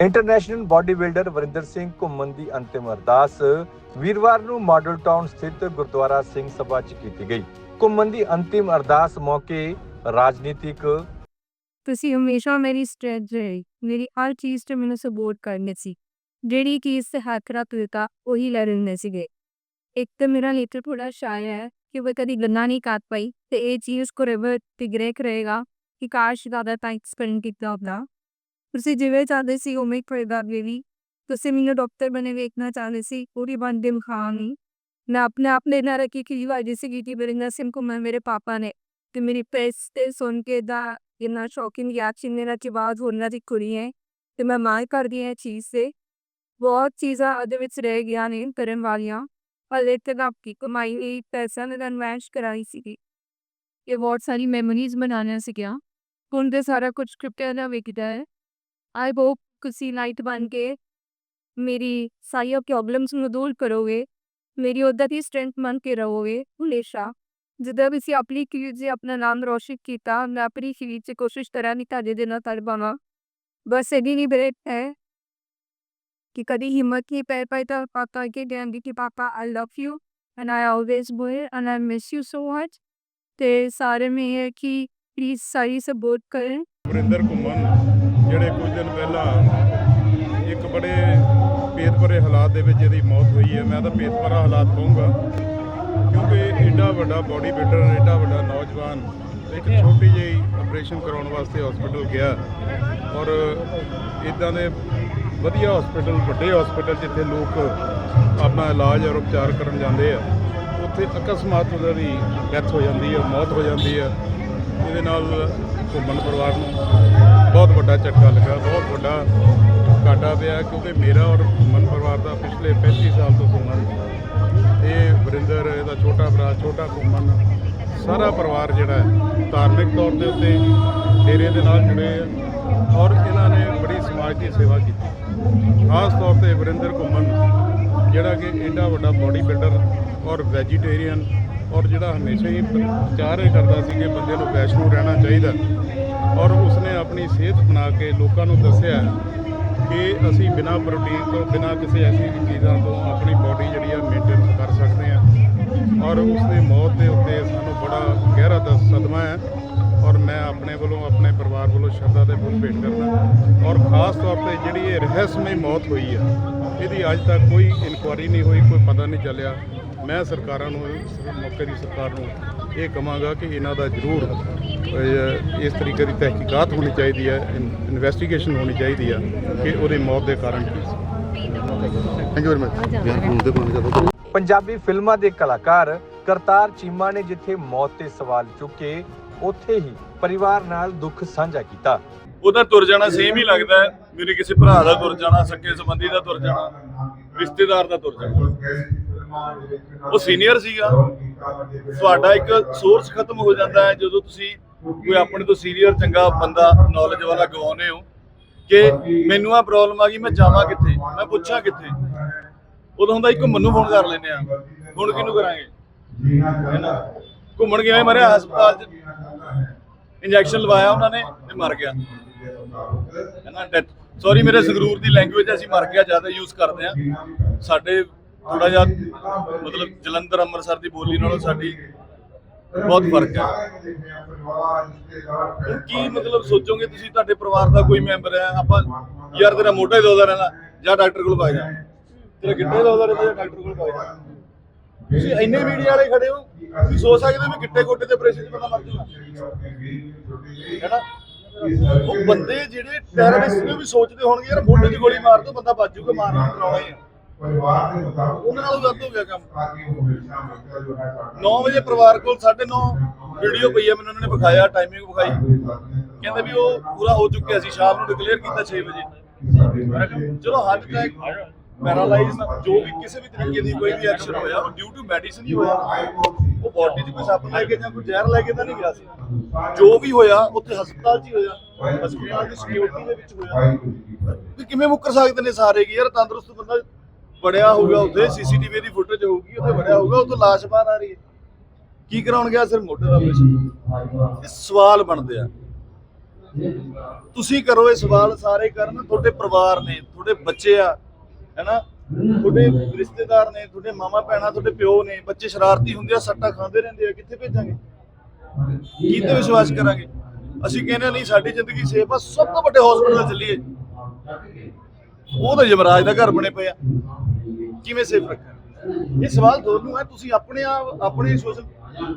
International body builder Varinder Singh Ghuman ਦੀ ਅੰਤਿਮ ਅਰਦਾਸ ਵੀਰਵਾਰ ਨੂੰ ਮਾਡਲ ਟਾਊਨ ਸਥਿਤ ਗੁਰਦੁਆਰਾ ਸਿੰਘ ਸਭਾ 'ਚ ਕੀਤੀ ਗਈ। ਘੁੰਮਣ ਦੀ ਅੰਤਿਮ ਅਰਦਾਸ ਮੌਕੇ ਰਾਜਨੀਤਿਕ ਤੁਸੀਂ ਹਮੇਸ਼ਾ ਮੇਰੀ ਸਟ੍ਰੈਂਥ ਰਹੇ, ਮੇਰੀ ਹਰ ਚੀਜ਼ 'ਤੇ ਮੈਨੂੰ ਸਪੋਰਟ ਕਰਨੇ ਸੀ। ਜਿਹੜੀ ਚੀਜ਼ 'ਤੇ ਹੱਥ ਰੱਖ ਦਿੱਤਾ ਉਹੀ ਲੈ ਲੈਂਦੇ ਸੀਗੇ। ਇੱਕ ਤਾਂ ਮੇਰਾ ਨੇਚਰ ਥੋੜਾ ਸ਼ਾਇ ਹੈ ਕਿ ਉਹ ਕਦੀ ਗੱਲਾਂ ਨਹੀਂ ਕਰ ਪਾਈ ਤੇ ਇਹ ਚੀਜ਼ ਕੋ ਰਿਵਰ ਤੇ ਗ੍ਰੇਕ ਰਹੇਗਾ ਕਿ ਕਾਸ਼ ਜ਼ਿਆਦਾ ਟਾਈਮ ਸਪੈਂਡ ਕੀਤਾ ਹੁੰਦਾ। ਤੁਸੀਂ ਜਿਵੇਂ ਚਾਹਦੇ ਸੀ ਉਵੇਂ ਕਰੇਗਾ ਵੀ। ਤੁਸੀਂ ਮੈਨੂੰ ਡਾਕਟਰ ਬਣੇ ਵੇਖਣਾ ਚਾਹੁੰਦੇ ਸੀ, ਪੂਰੀ ਬੰਦੇ ਮਖਾਨੀ ਮੈਂ ਆਪਣੇ ਆਪ ਨੇ ਨਾ ਰੱਖੀ ਕਿ ਵਾਜੀ ਸੀ ਕੀਤੀ ਬਰਿੰਦਰ ਸਿੰਘ ਕੋ ਮੇਰੇ ਪਾਪਾ ਨੇ। ਤੇ ਮੇਰੀ ਪ੍ਰੈਸ ਤੇ ਸੁਣ ਕੇ ਦਾ ਇੰਨਾ ਸ਼ੌਕਿੰਗ ਰਿਐਕਸ਼ਨ ਮੇਰਾ ਕਿ ਬਾਅਦ ਹੋਣਾ ਦੀ ਕੁੜੀ ਹੈ ਤੇ ਮੈਂ ਮਾਂ ਕਰਦੀ ਹਾਂ ਇਹ ਚੀਜ਼ ਤੇ। ਬਹੁਤ ਚੀਜ਼ਾਂ ਉਹਦੇ ਵਿੱਚ ਰਹਿ ਗਿਆ ਨੇ ਕਰਨ ਵਾਲੀਆਂ। ਹਲੇ ਤੱਕ ਆਪਕੀ ਕਮਾਈ ਹੋਈ ਪੈਸਾ ਨੇ ਇਨਵੈਸਟ ਕਰਾਈ ਸੀਗੀ। ਇਹ ਬਹੁਤ ਸਾਰੀ ਮੈਮਰੀਜ਼ ਬਣਾਉਣਾ ਸੀਗੀਆਂ। ਹੁਣ ਤੇ ਸਾਰਾ ਕੁਝ ਕ੍ਰਿਪਟੋ ਦਾ ਵਿਕਦਾ ਹੈ। ਆਈ ਹੋਪ ਤੁਸੀਂ ਲਾਈਟ ਬਣ ਕੇ ਮੇਰੀ ਸਾਰੀਆਂ ਪ੍ਰੋਬਲਮਸ ਨੂੰ ਦੂਰ ਕਰੋਗੇ ਮੇਰੀ ਉਹਦਾ ਦੀ ਸਟਰੈਂਥ ਮੰਨ ਕੇ ਰਹੋਗੇ ਹਮੇਸ਼ਾ ਜਿੱਦਾਂ ਵੀ ਅਸੀਂ ਆਪਣੀ ਖੀਰ 'ਚ ਆਪਣਾ ਨਾਮ ਰੋਸ਼ਨ ਕੀਤਾ ਮੈਂ ਆਪਣੀ ਖੀਰ 'ਚ ਕੋਸ਼ਿਸ਼ ਕਰਾਂਗੀ ਤੁਹਾਡੇ ਦੇ ਨਾਲ ਕਰ ਪਾਵਾਂ ਬਸ ਇਹਦੀ ਨਹੀਂ ਬਰੇਟ ਹੈ ਕਿ ਕਦੀ ਹਿੰਮਤ ਨਹੀਂ ਪੈ ਪਾਈ ਤਾਂ ਪਾਪਾ ਕੇ ਦੇਣਗੇ ਕਿ ਪਾਪਾ I love you and I always boy and I miss you so much ਤੇ ਸਾਰੇ में ये है कि प्लीज़ सारी सपोर्ट करें ਵਰਿੰਦਰ ਘੁੰਮਣ, ਜਿਹੜੇ ਕੁਝ ਦਿਨ ਪਹਿਲਾਂ ਇੱਕ ਬੜੇ ਭੇਦਭਰੇ ਹਾਲਾਤ ਦੇ ਵਿੱਚ ਇਹਦੀ ਮੌਤ ਹੋਈ ਹੈ। ਮੈਂ ਤਾਂ ਭੇਦਭਰਾ ਹਾਲਾਤ ਕਹੂੰਗਾ, ਕਿਉਂਕਿ ਐਡਾ ਵੱਡਾ ਬਾਡੀ ਬਿਲਡਰ ਐਡਾ ਵੱਡਾ ਨੌਜਵਾਨ ਇੱਕ ਛੋਟੀ ਜਿਹੀ ਆਪਰੇਸ਼ਨ ਕਰਾਉਣ ਵਾਸਤੇ ਹਸਪੀਟਲ ਗਿਆ ਔਰ ਇਦਾਂ ਦੇ ਵਧੀਆ ਹਸਪੀਟਲ ਵੱਡੇ ਹਸਪੀਟਲ ਜਿੱਥੇ ਲੋਕ ਆਪਣਾ ਇਲਾਜ ਔਰ ਉਪਚਾਰ ਕਰਨ ਜਾਂਦੇ ਆ, ਉੱਥੇ ਅਕਸਮਾਤ ਉਹਦੀ ਡੈਥ ਹੋ ਜਾਂਦੀ ਹੈ, ਮੌਤ ਹੋ ਜਾਂਦੀ ਹੈ। ਇਹਦੇ ਨਾਲ ਘੁੰਮਣ ਪਰਿਵਾਰ ਨੂੰ। ਬਹੁਤ ਵੱਡਾ ਝਟਕਾ ਲੱਗਾ, ਬਹੁਤ ਵੱਡਾ ਘਾਟਾ ਪਿਆ ਕਿਉਂਕਿ ਮੇਰਾ ਔਰ ਘੁੰਮਣ ਪਰਿਵਾਰ ਦਾ ਪਿਛਲੇ 35 ਸਾਲ ਤੋਂ ਸੰਬੰਧ ਇਹ ਵਰਿੰਦਰ, ਇਹਦਾ ਛੋਟਾ ਭਰਾ, ਛੋਟਾ ਘੁੰਮਣ, ਸਾਰਾ ਪਰਿਵਾਰ ਜਿਹੜਾ ਹੈ, ਧਾਰਮਿਕ ਤੌਰ ਦੇ ਉੱਤੇ ਡੇਰੇ ਦੇ ਨਾਲ ਜੁੜੇ ਔਰ ਇਹਨਾਂ ਨੇ ਬੜੀ ਸਮਾਜ ਦੀ ਸੇਵਾ ਕੀਤੀ। ਖਾਸ ਤੌਰ ਤੇ ਵਰਿੰਦਰ ਘੁੰਮਣ, ਜਿਹੜਾ ਕਿ ਐਡਾ ਵੱਡਾ ਬਾਡੀ ਬਿਲਡਰ ਔਰ ਵੈਜੀਟੇਰੀਅਨ ਔਰ ਜਿਹੜਾ ਹਮੇਸ਼ਾ ਹੀ ਪ੍ਰਚਾਰ ਇਹ ਕਰਦਾ ਸੀ ਕਿ ਬੰਦੇ ਨੂੰ ਵੈਸ਼ਨੂ ਰਹਿਣਾ ਚਾਹੀਦਾ। ਔਰ ਉਸਨੇ ਆਪਣੀ ਸਿਹਤ ਬਣਾ ਕੇ ਲੋਕਾਂ ਨੂੰ ਦੱਸਿਆ ਕਿ ਅਸੀਂ ਬਿਨਾਂ ਪ੍ਰੋਟੀਨ ਤੋਂ, ਬਿਨਾਂ ਕਿਸੇ ਐਸੀ ਚੀਜ਼ਾਂ ਤੋਂ ਆਪਣੀ ਬਾਡੀ ਜਿਹੜੀ ਆ ਮੇਨਟੇਨ ਕਰ ਸਕਦੇ ਹਾਂ। ਔਰ ਉਸਦੀ ਮੌਤ ਦੇ ਉੱਤੇ ਸਾਨੂੰ ਬੜਾ ਗਹਿਰਾ ਦ- ਸਦਮਾ ਹੈ। ਔਰ ਮੈਂ ਆਪਣੇ ਵੱਲੋਂ, ਆਪਣੇ ਪਰਿਵਾਰ ਵੱਲੋਂ ਸ਼ਰਧਾ ਦੇ ਫੁੱਲ ਭੇਟ ਕਰਦਾ ਔਰ ਖਾਸ ਤੌਰ ਤੇ ਜਿਹੜੀ ਇਹ ਰਹੱਸਮਈ ਮੌਤ ਹੋਈ ਆ, ਇਹਦੀ ਅੱਜ ਤੱਕ ਕੋਈ ਇਨਕੁਆਰੀ ਨਹੀਂ ਹੋਈ, ਕੋਈ ਪਤਾ ਨਹੀਂ ਚੱਲਿਆ। ਮੈਂ ਸਰਕਾਰਾਂ ਨੂੰ ਮੌਕੇ ਦੀ ਸਰਕਾਰ ਨੂੰ ਇਹ ਕਹਾਂਗਾ ਕਿ ਇਹਨਾਂ ਦਾ ਜ਼ਰੂਰ ਇਸ ਤਰੀਕੇ ਦੀ ਤਹਿਕੀਕਾਤ ਹੋਣੀ ਚਾਹੀਦੀ ਹੈ ਇਨਵੈਸਟੀਗੇਸ਼ਨ ਹੋਣੀ ਚਾਹੀਦੀ ਹੈ ਕਿ ਉਹਦੀ ਮੌਤ ਦੇ ਕਾਰਨ ਕੀ ਸੀ। Thank you very much Punjabi ਫਿਲਮਾਂ ਦੇ ਕਲਾਕਾਰ ਕਰਤਾਰ ਚੀਮਾ ਨੇ ਜਿੱਥੇ ਮੌਤ ਤੇ ਸਵਾਲ ਚੁੱਕੇ ਉੱਥੇ ਹੀ ਪਰਿਵਾਰ ਨਾਲ ਦੁੱਖ ਸਾਂਝਾ ਕੀਤਾ। ਉਹਦਾ ਤੁਰ ਜਾਣਾ ਸੇਮ ਹੀ ਲੱਗਦਾ ਹੈ। ਮੇਰੇ ਕਿਸੇ ਭਰਾ ਦਾ ਤੁਰ ਜਾਣਾ ਸੱਕੇ ਸੰਬੰਧੀ ਦਾ ਤੁਰ ਜਾਣਾ ਰਿਸ਼ਤੇਦਾਰ ਦਾ ਤੁਰ ਜਾਣਾ। ਉਹ ਸੀਨੀਅਰ ਸੀਗਾ। ਤੁਹਾਡਾ ਇੱਕ ਸੋਰਸ ਖਤਮ ਹੋ ਜਾਂਦਾ ਹੈ ਜਦੋਂ ਤੁਸੀਂ ਕੋਈ ਆਪਣੇ ਤੋਂ ਸੀਨੀਅਰ ਚੰਗਾ ਬੰਦਾ ਨੌਲੇਜ ਵਾਲਾ ਗਵਾਉਂਦੇ ਹੋ ਕਿ ਮੈਨੂੰ ਆ ਪ੍ਰੋਬਲਮ ਆ ਗਈ, ਮੈਂ ਜਾਵਾਂ ਕਿੱਥੇ? ਮੈਂ ਪੁੱਛਾਂ ਕਿੱਥੇ? ਉਦੋਂ ਹੁੰਦਾ ਇੱਕ ਮੈਨੂੰ ਫੋਨ ਕਰ ਲੈਨੇ ਆ ਹੁਣ ਕਿਹਨੂੰ ਕਰਾਂਗੇ? ਘੁੰਮਣ ਗਿਆ ਮਰਿਆ? ਹਸਪਤਾਲ 'ਚ ਇੰਜੈਕਸ਼ਨ ਲਵਾਇਆ ਉਹਨਾਂ ਨੇ ਤੇ ਮਰ ਗਿਆ। ਹੈਨਾ? ਡੈਥ ਸੌਰੀ ਮੇਰੇ ਸੰਗਰੂਰ ਦੀ ਲੈਂਗੁਏਜ ਅਸੀਂ ਮਰ ਗਿਆ, ਜ਼ਿਆਦਾ ਯੂਜ਼ ਕਰਦੇ ਆ ਸਾਡੇ ਥੋੜਾ ਜਿਹਾ ਮਤਲਬ ਜਲੰਧਰ, ਅੰਮ੍ਰਿਤਸਰ ਦੀ ਬੋਲੀ ਨਾਲੋਂ ਸਾਡੀ ਬਹੁਤ ਫ਼ਰਕ ਹੈ। ਕੀ ਮਤਲਬ ਸੋਚੋਗੇ ਤੁਸੀਂ ਤੁਹਾਡੇ ਪਰਿਵਾਰ ਦਾ ਕੋਈ ਮੈਂਬਰ ਹੈ? ਆਪਾਂ ਯਾਰ ਤੇਰਾ ਮੋਢਾ ਹੀ ਦੋਦਾ ਰਹਿੰਦਾ, ਜਾਂ ਡਾਕਟਰ ਕੋਲ ਪਾ ਜਾ। ਤੇਰਾ ਗਿੱਟੇ ਦੋਦਾ ਰਹਿੰਦਾ ਜਾਂ ਡਾਕਟਰ ਕੋਲ ਪਾ ਜਾ। ਤੁਸੀਂ ਇੰਨੇ ਮੀਡੀਆ ਵਾਲੇ ਖੜੇ ਹੋ, ਤੁਸੀਂ ਸੋਚ ਸਕਦੇ ਹੋ ਵੀ ਗਿੱਟੇ ਗੋਡੇ ਤੇ ਆਪਰੇਸ਼ਨ 'ਚ ਮਰ ਜਾਊਗਾ। ਹੈਨਾ ਉਹ ਬੰਦੇ ਜਿਹੜੇ ਟੈਰਰਿਸਟ ਨੇ ਵੀ ਸੋਚਦੇ ਹੋਣਗੇ, ਯਾਰ ਮੋਢੇ 'ਚ ਗੋਲੀ ਮਾਰ ਦੋ, ਬੰਦਾ ਬਚ ਜਾਊਗਾ ਮਾਰਨਾ ਕਰਾਉਣਾ ਹੀ ਆ ਉਹਨਾਂ ਨਾਲ ਗਲਤ ਹੋ ਗਿਆ ਕੰਮ। 9 ਵਜੇ ਪਰਿਵਾਰ ਕੋਲ 9:30 ਵੀਡੀਓ ਪਈ ਹੈ ਮੈਨੂੰ ਉਹਨਾਂ ਨੇ ਵਿਖਾਇਆ ਟਾਈਮਿੰਗ ਵਿਖਾਈ। ਕਹਿੰਦੇ ਵੀ ਉਹ ਪੂਰਾ ਹੋ ਚੁੱਕਿਆ ਸੀ ਸ਼ਾਮ ਨੂੰ ਡਿਕਲੇਅਰ ਕੀਤਾ 6 ਵਜੇ। ਚਲੋ ਹੱਦ ਤੱਕ ਪੈਰਾਲਾਈਜ਼ ਜੋ ਵੀ ਕਿਸੇ ਵੀ ਤਰੀਕੇ ਦੀ ਕੋਈ ਵੀ ਐਕਸ਼ਨ ਹੋਇਆ ਉਹ ਡਿਊ ਟੂ ਮੈਡੀਸਿਨ ਹੀ ਹੋਇਆ। ਉਹ ਬਾਡੀ 'ਚ ਕੋਈ ਸੱਪ ਲੈ ਕੇ ਜਾਂ ਕੋਈ ਜ਼ਹਿਰ ਲੈ ਕੇ ਤਾਂ ਨਹੀਂ ਗਿਆ ਸੀ। ਜੋ ਵੀ ਹੋਇਆ ਉੱਥੇ ਹਸਪਤਾਲ 'ਚ ਹੀ ਹੋਇਆ। ਹਸਪਤਾਲ ਦੀ ਸਿਕਿਉਰਿਟੀ ਦੇ ਵਿੱਚ ਹੋਇਆ। ਵੀ ਕਿਵੇਂ ਮੁੱਕਰ ਸਕਦੇ ਨੇ ਸਾਰੇ ਕਿ ਯਾਰ ਤੰਦਰੁਸਤ ਬੰਦਾ ਬੜਿਆ ਹੋਊਗਾ ਉੱਥੇ ਸੀਸੀਟੀਵੀ ਦੀ ਫੁਟੇਜ ਹੋਊਗੀ ਉੱਥੇ ਬੜਿਆ ਹੋਊਗਾ ਉੱਥੇ ਲਾਸ਼ ਬਾਹਰ ਆ ਰਹੀ ਹੈ। ਕੀ ਕਰਾਉਣ ਗਿਆ ਸਿਰ ਮੋਢੇ ਦਾ ਆਪਰੇਸ਼ਨ ਇਹ ਸਵਾਲ ਬਣਦੇ ਆ। ਤੁਸੀਂ ਕਰੋ ਇਹ ਸਵਾਲ ਸਾਰੇ ਕਰਨ। ਤੁਹਾਡੇ ਪਰਿਵਾਰ ਨੇ ਤੁਹਾਡੇ ਬੱਚੇ ਆ ਹੈਨਾ? ਤੁਹਾਡੇ ਰਿਸ਼ਤੇਦਾਰ ਨੇ ਤੁਹਾਡੇ ਮਾਮਾ ਭੈਣਾਂ ਤੁਹਾਡੇ ਪਿਓ ਨੇ ਬੱਚੇ ਸ਼ਰਾਰਤੀ ਹੁੰਦੇ ਆ ਸੱਟਾਂ ਖਾਂਦੇ ਰਹਿੰਦੇ ਆ ਕਿੱਥੇ ਭੇਜਾਂਗੇ? ਕੀ ਤੇ ਵਿਸ਼ਵਾਸ ਕਰਾਂਗੇ? ਅਸੀਂ ਕਹਿੰਦੇ ਹਾਂ, ਨਹੀਂ ਸਾਡੀ ਜ਼ਿੰਦਗੀ ਸੇਫ ਆ ਸਭ ਤੋਂ ਵੱਡੇ ਹਸਪੀਟਲ ਚੱਲੀਏ। ਉਹ ਤਾਂ ਯਮਰਾਜ ਦਾ ਘਰ ਬਣੇ ਪਏ ਆ। ਕਿਵੇਂ ਸੇਫ ਰੱਖਾਂ ਇਹ ਸਵਾਲ ਤੁਹਾਨੂੰ ਹੈ ਤੁਸੀਂ ਆਪਣੇ ਆਪ ਆਪਣੇ ਸੋਸ਼ਲ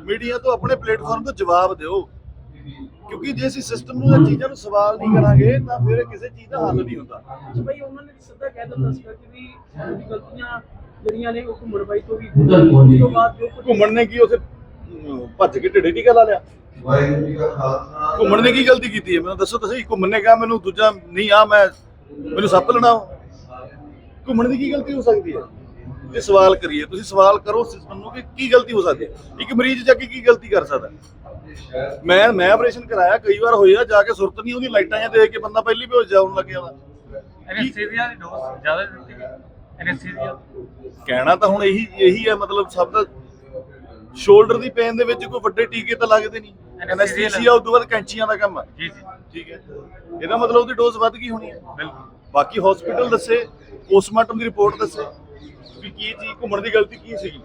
ਮੀਡੀਆ ਤੋਂ ਆਪਣੇ ਪਲੇਟਫਾਰਮ ਤੋਂ ਜਵਾਬ ਦਿਓ। ਕਿਉਂਕਿ ਜੇ ਅਸੀਂ ਸਿਸਟਮ ਨੂੰ ਇਹ ਚੀਜ਼ਾਂ ਨੂੰ ਸਵਾਲ ਨਹੀਂ ਕਰਾਂਗੇ ਤਾਂ ਫਿਰ ਕਿਸੇ ਚੀਜ਼ ਦਾ ਹੱਲ ਨਹੀਂ ਹੁੰਦਾ। ਭਾਈ ਉਹਨਾਂ ਨੇ ਸਿੱਧਾ ਕਹਿ ਦਿੱਤਾ ਸੀਗਾ ਕਿ ਵੀ ਸਾਡੀ ਗਲਤੀਆਂ ਜਿਹੜੀਆਂ ਨੇ ਉਹ ਘੁੰਮਣ ਬਾਈ ਤੋਂ ਵੀ ਉਸ ਤੋਂ ਬਾਅਦ ਜੋ ਘੁੰਮਣ ਨੇ ਕੀ ਉਥੇ ਭੱਜ ਕੇ ਢਿੱਡੇ ਟੀਕਾ ਲਾ ਲਿਆ? ਘੁੰਮਣ ਨੇ ਕੀ ਗਲਤੀ ਕੀਤੀ ਹੈ? ਮੈਨੂੰ ਦੱਸੋ ਤੁਸੀਂ ਘੁੰਮਣ ਨੇ ਕਿਹਾ ਮੈਨੂੰ ਦੂਜਾ ਨਹੀਂ ਆ ਮੈਂ ਮੈਨੂੰ ਸੱਪ ਲੈਣਾ ਘੁੰਮਣ ਦੀ ਕੀ ਗਲਤੀ ਹੋ ਸਕਦੀ ਹੈ? ਜੇ ਸਵਾਲ ਕਰੀਏ। ਤੁਸੀਂ ਸਵਾਲ ਕਰੋ ਸਿਸਟਮ ਨੂੰ ਕਿ ਕੀ ਗਲਤੀ ਹੋ ਸਕਦੀ ਹੈ? ਇੱਕ ਮਰੀਜ਼ ਜਾ ਕੇ ਕੀ ਗਲਤੀ ਕਰ ਸਕਦਾ? ਮੈਂ ਮੈਂ ਆਪਰੇਸ਼ਨ ਕਰਾਇਆ ਕਈ ਵਾਰ ਹੋਇਆ ਜਾ ਕੇ ਸੁਰਤ ਨਹੀਂ ਉਹਦੀ ਲਾਈਟਾਂ ਜਾਂ ਦੇਖ ਕੇ ਬੰਦਾ ਪਹਿਲੀ ਬੇਹੋਸ਼ ਜਾਉਣ ਲੱਗਿਆ ਵਾ। ਐਨਸਥੀਸੀਆ ਦੀ ਡੋਜ਼ ਜ਼ਿਆਦਾ ਦਿੱਤੀ ਗਈ ਐਨਸਥੀਸੀਆ ਕਹਿਣਾ ਤਾਂ ਹੁਣ ਇਹੀ ਇਹੀ ਹੈ ਮਤਲਬ ਸਭ ਦਾ ਸ਼ੋਲਡਰ ਦੀ ਪੇਨ ਦੇ ਵਿੱਚ ਕੋਈ ਵੱਡੇ ਟੀਕੇ ਤਾਂ ਲੱਗਦੇ ਨਹੀਂ। ਐਨਸਥੀਸੀਆ ਉਸ ਤੋਂ ਬਾਅਦ ਕੈਂਚੀਆਂ ਦਾ ਕੰਮ ਹੈ ਜੀ ਜੀ। ਠੀਕ ਹੈ। ਇਹਦਾ ਮਤਲਬ ਉਹਦੀ ਡੋਜ਼ ਵੱਧ ਗਈ ਹੋਣੀ ਹੈ। ਬਿਲਕੁਲ। ਬਾਕੀ ਹਸਪੀਟਲ ਦੱਸੇ ਪੋਸਟਮਾਰਟਮ ਦੀ ਰਿਪੋਰਟ ਦੱਸੇ ਵੀ ਕੀ ਚੀਜ਼ ਘੁੰਮਣ ਦੀ ਗਲਤੀ ਕੀ ਸੀਗੀ?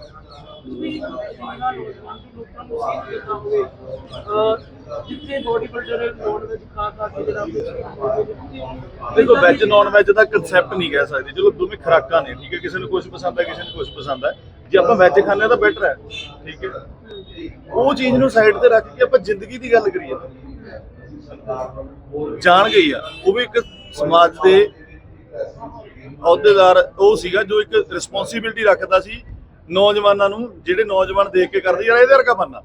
ਜਿੱਥੇ ਬੋਡੀ ਬਿਲਡਰ ਵਿੱਚ ਖਾ ਖਾ ਕੇ ਜਿਹੜਾ ਦੇਖੋ ਵੈਜ ਨਾਨ ਵੈਜ ਦਾ ਕਨਸੈਪਟ ਨਹੀਂ ਕਹਿ ਸਕਦੇ। ਚਲੋ ਦੋਵੇਂ ਖੁਰਾਕਾਂ ਨੇ ਠੀਕ ਹੈ? ਕਿਸੇ ਨੂੰ ਕੁਝ ਪਸੰਦ ਹੈ ਕਿਸੇ ਨੂੰ ਕੁਝ ਪਸੰਦ ਹੈ। ਜੇ ਆਪਾਂ ਵੈਜ ਹਾਂ ਤਾਂ ਬੈਟਰ ਹੈ ਠੀਕ ਹੈ? ਉਹ ਚੀਜ਼ ਨੂੰ ਸਾਈਡ ਤੇ ਰੱਖ ਕੇ ਆਪਾਂ ਜ਼ਿੰਦਗੀ ਦੀ ਗੱਲ ਕਰੀਏ। ਜਾਣ ਗਈ ਆ। ਉਹ ਵੀ ਇੱਕ ਸਮਾਜ ਦੇ ਅਹੁਦੇਦਾਰ ਉਹ ਸੀਗਾ ਜੋ ਇੱਕ ਰਿਸਪੌਂਸਿਬਿਲਟੀ ਰੱਖਦਾ ਸੀ ਨੌਜਵਾਨਾਂ ਨੂੰ, ਜਿਹੜੇ ਨੌਜਵਾਨ ਦੇਖ ਕੇ ਕਰਦੇ ਯਾਰ ਇਹਦੇ ਵਰਗਾ ਬਣਨਾ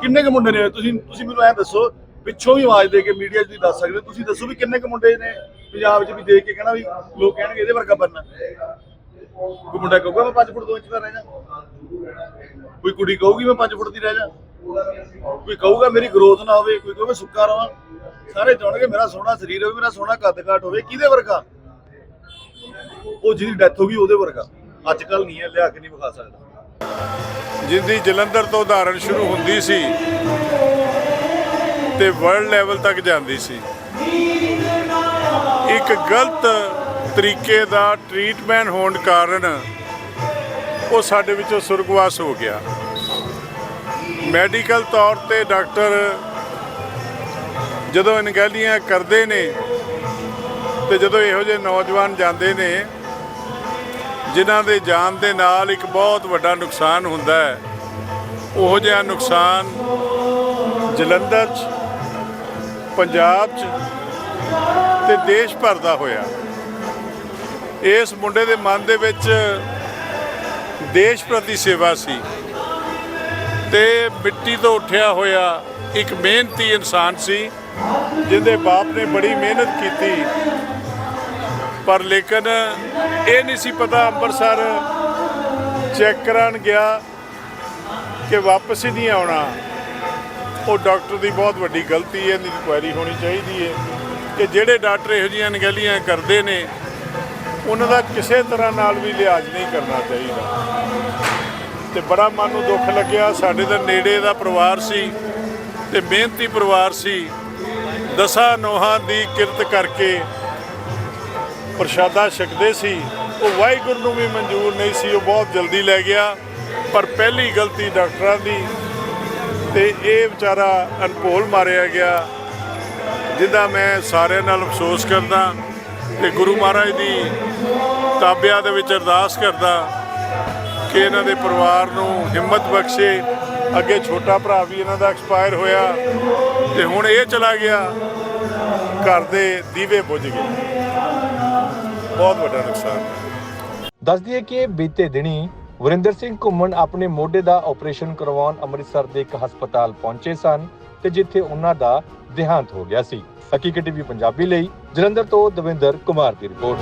ਕਿੰਨੇ ਕੁ ਮੁੰਡੇ ਨੇ? ਤੁਸੀਂ ਤੁਸੀਂ ਮੈਨੂੰ ਐ ਦੱਸੋ, ਪਿੱਛੋਂ ਵੀ ਆਵਾਜ਼ ਦੇ ਕੇ ਮੀਡੀਆ 'ਚ ਦੱਸ ਸਕਦੇ ਤੁਸੀਂ ਦੱਸੋ ਵੀ ਕਿੰਨੇ ਕੁ ਮੁੰਡੇ ਨੇ ਪੰਜਾਬ 'ਚ ਵੀ ਦੇਖ ਕੇ ਕਹਿਣਾ ਵੀ ਲੋਕ ਕਹਿਣਗੇ ਇਹਦੇ ਵਰਗਾ ਬਣਨਾ ਕੋਈ ਮੁੰਡਾ ਕਹੂਗਾ, ਮੈਂ 5 ਫੁੱਟ 2 ਇੰਚ ਦਾ ਰਹਿ ਜਾ। ਕੋਈ ਕੁੜੀ ਕਹੂਗੀ, ਮੈਂ 5 ਫੁੱਟ ਦੀ ਰਹਿ ਜਾ। ਕੋਈ ਕਹੂਗਾ, ਮੇਰੀ ਗਰੋਥ ਨਾ ਹੋਵੇ, ਕੋਈ ਕਹੂਗਾ ਸੁੱਕਾ ਰਵਾਂ। ਸਾਰੇ ਚਾਹਣਗੇ ਮੇਰਾ ਸੋਹਣਾ ਸਰੀਰ ਹੋਵੇ, ਮੇਰਾ ਸੋਹਣਾ ਕੱਦ ਕਾਠ ਹੋਵੇ, ਕਿਹਦੇ ਵਰਗਾ? ਉਹ ਜਿਹਦੀ ਡੈਥ ਹੋ ਗਈ, ਉਹਦੇ ਵਰਗਾ। ਅੱਜ ਕੱਲ ਨਹੀਂ ਹੈ, ਲਿਆ ਕੇ ਨਹੀਂ ਵਿਖਾ ਸਕਦਾ। ਜਿੰਦੀ ਜਲੰਧਰ ਤੋਂ ਉਦਾਹਰਣ ਸ਼ੁਰੂ ਹੁੰਦੀ ਸੀ ਤੇ ਵਰਲਡ ਲੈਵਲ ਤੱਕ ਜਾਂਦੀ ਸੀ। ਇੱਕ ਗਲਤ ਤਰੀਕੇ ਦਾ ਟ੍ਰੀਟਮੈਂਟ ਹੋਣ ਕਾਰਨ ਉਹ ਸਾਡੇ ਵਿੱਚੋਂ ਸੁਰਗਵਾਸ ਹੋ ਗਿਆ। ਮੈਡੀਕਲ ਤੌਰ ਤੇ ਡਾਕਟਰ ਜਦੋਂ ਅਣਗਹਿਲੀਆਂ ਕਰਦੇ ਨੇ ਤੇ ਜਦੋਂ ਇਹੋ ਜਿਹੇ ਨੌਜਵਾਨ ਜਾਂਦੇ ਨੇ, ਜਿਨ੍ਹਾਂ ਦੇ ਜਾਨ ਦੇ ਨਾਲ ਇੱਕ ਬਹੁਤ ਵੱਡਾ ਨੁਕਸਾਨ ਹੁੰਦਾ ਹੈ। ਉਹੋ ਜਿਹਾ ਨੁਕਸਾਨ ਜਲੰਧਰ 'ਚ, ਪੰਜਾਬ 'ਚ ਤੇ ਦੇਸ਼ ਭਰ ਦਾ ਹੋਇਆ। ਇਸ ਮੁੰਡੇ ਦੇ ਮਨ ਦੇ ਵਿੱਚ ਦੇਸ਼ ਪ੍ਰਤੀ ਸੇਵਾ ਸੀ ਤੇ ਮਿੱਟੀ ਤੋਂ ਉੱਠਿਆ ਹੋਇਆ ਇੱਕ ਮਿਹਨਤੀ ਇਨਸਾਨ ਸੀ। ਜਿਹਦੇ ਬਾਪ ਨੇ ਬੜੀ ਮਿਹਨਤ ਕੀਤੀ। ਪਰ ਲੇਕਿਨ ਇਹ ਨਹੀਂ ਸੀ ਪਤਾ ਅੰਮ੍ਰਿਤਸਰ ਚੈੱਕ ਕਰਾਉਣ ਗਿਆ ਕਿ ਵਾਪਸ ਹੀ ਨਹੀਂ ਆਉਣਾ। ਉਹ ਡਾਕਟਰ ਦੀ ਬਹੁਤ ਵੱਡੀ ਗਲਤੀ ਹੈ, ਇਹਦੀ ਇਨਕੁਆਇਰੀ ਹੋਣੀ ਚਾਹੀਦੀ ਹੈ ਕਿ ਜਿਹੜੇ ਡਾਕਟਰ ਇਹੋ ਜਿਹੀਆਂ ਅਣਗਹਿਲੀਆਂ ਕਰਦੇ ਨੇ, ਉਹਨਾਂ ਦਾ ਕਿਸੇ ਤਰ੍ਹਾਂ ਨਾਲ ਵੀ ਲਿਹਾਜ਼ ਨਹੀਂ ਕਰਨਾ ਚਾਹੀਦਾ। ਤੇ ਬੜਾ ਮਨ ਨੂੰ ਦੁੱਖ ਲੱਗਿਆ, ਸਾਡੇ ਦਾ ਨੇੜੇ ਦਾ ਪਰਿਵਾਰ ਸੀ ਤੇ ਮਿਹਨਤੀ ਪਰਿਵਾਰ ਸੀ। ਦਸਾਂ ਨੋਹਾਂ ਦੀ ਕਿਰਤ ਕਰਕੇ ਪ੍ਰਸ਼ਾਦਾ ਛਕਦੇ ਸੀ। ਉਹ ਵਾਹਿਗੁਰੂ ਨੂੰ ਵੀ ਮਨਜ਼ੂਰ ਨਹੀਂ ਸੀ, ਉਹ ਬਹੁਤ ਜਲਦੀ ਲੈ ਗਿਆ। ਪਰ ਪਹਿਲੀ ਗਲਤੀ ਡਾਕਟਰਾਂ ਦੀ ਤੇ ਇਹ ਵਿਚਾਰਾ ਅਨਪੋਲ ਮਾਰਿਆ ਗਿਆ ਜਿਹਦਾ ਮੈਂ ਸਾਰਿਆਂ ਨਾਲ ਅਫਸੋਸ ਕਰਦਾ ਤੇ ਗੁਰੂ ਮਹਾਰਾਜ ਦੀ ਤਾਬਿਆਂ ਦੇ ਵਿੱਚ ਅਰਦਾਸ ਕਰਦਾ ਕਿ ਇਹਨਾਂ ਦੇ ਪਰਿਵਾਰ ਨੂੰ ਹਿੰਮਤ ਬਖਸ਼ੇ ਅੱਗੇ ਛੋਟਾ ਭਰਾ ਵੀ ਇਹਨਾਂ ਦਾ ਐਕਸਪਾਇਰ ਹੋਇਆ ਤੇ ਹੁਣ ਇਹ ਚਲਾ ਗਿਆ। ਘਰ ਦੇ ਦੀਵੇ ਬੁਝ ਗਏ। ਬਹੁਤ ਵੱਡਾ ਨੁਕਸਾਨ। ਦੱਸ ਦਈਏ ਕਿ ਬੀਤੇ ਦਿਨੀ ਵਰਿੰਦਰ ਸਿੰਘ ਘੁੰਮਣ ਆਪਣੇ ਮੋਢੇ ਦਾ ਆਪਰੇਸ਼ਨ ਕਰਵਾਉਣ ਅੰਮ੍ਰਿਤਸਰ ਦੇ ਇੱਕ ਹਸਪਤਾਲ ਪਹੁੰਚੇ ਸਨ ਤੇ ਜਿੱਥੇ ਉਹਨਾਂ ਦਾ ਦੇਹਾਂਤ ਹੋ ਗਿਆ ਸੀ। ਹਕੀਕਤ ਟੀਵੀ ਪੰਜਾਬੀ ਲਈ ਜਲੰਧਰ ਤੋਂ ਦਵਿੰਦਰ ਕੁਮਾਰ ਦੀ ਰਿਪੋਰਟ।